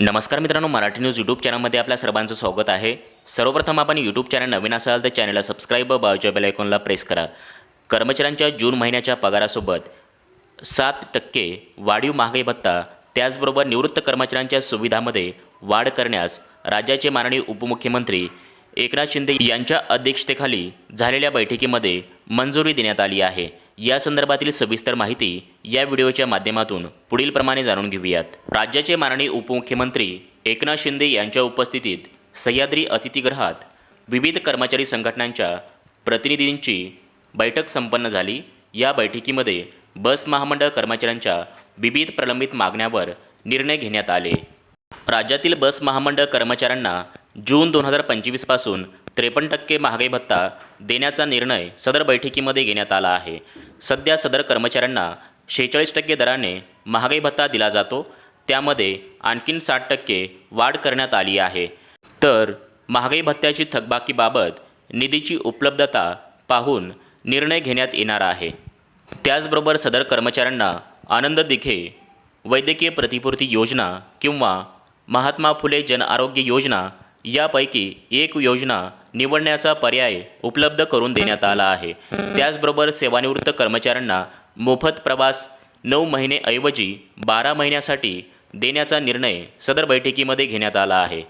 नमस्कार मित्रांनो Marathi news YouTube चॅनलमध्ये आपल्या सर्वांचं स्वागत आहे. सर्वप्रथम आपण यूट्यूब चॅनल नवीन असाल तर चॅनलला सबस्क्राईब बाजूच्या बेलायकॉनला प्रेस करा. कर्मचाऱ्यांच्या जून महिन्याच्या पगारासोबत सात टक्के वाढीव महागाई भत्ता त्याचबरोबर निवृत्त कर्मचाऱ्यांच्या सुविधामध्ये वाढ करण्यास राज्याचे माननीय उपमुख्यमंत्री एकनाथ शिंदे यांच्या अध्यक्षतेखाली झालेल्या बैठकीमध्ये मंजुरी देण्यात आली आहे. या संदर्भातील सविस्तर माहिती या व्हिडिओच्या माध्यमातून पुढील प्रमाणे जाणून घेऊयात. राज्याचे माननीय उपमुख्यमंत्री एकनाथ शिंदे यांच्या उपस्थितीत सह्याद्री अतिथीगृहात विविध कर्मचारी संघटनांच्या प्रतिनिधींची बैठक संपन्न झाली. या बैठकीमध्ये बस महामंडळ कर्मचाऱ्यांच्या विविध प्रलंबित मागण्यावर निर्णय घेण्यात आले. राज्यातील बस महामंडळ कर्मचाऱ्यांना जून दोन हजार पंचवीसपासून त्रेपन्न टक्के महागाई भत्ता देण्याचा निर्णय सदर बैठकीमध्ये घेण्यात आला आहे. सध्या सदर कर्मचाऱ्यांना शेहेचाळीस टक्के दराने महागाई भत्ता दिला जातो. त्यामध्ये आणखीन साठ टक्के वाढ करण्यात आली आहे. तर महागाई भत्त्याची थकबाकीबाबत निधीची उपलब्धता पाहून निर्णय घेण्यात येणार आहे. त्याचबरोबर सदर कर्मचाऱ्यांना आनंद दिघे वैद्यकीय प्रतिपूर्ती योजना किंवा महात्मा फुले जनआरोग्य योजना यापैकी एक योजना निवडण्याचा पर्याय उपलब्ध करून देण्यात आला आहे. त्याचबरोबर सेवानिवृत्त कर्मचाऱ्यांना मोफत प्रवास नऊ महिनेऐवजी बारा महिन्यासाठी देण्याचा निर्णय सदर बैठकीमध्ये घेण्यात आला आहे.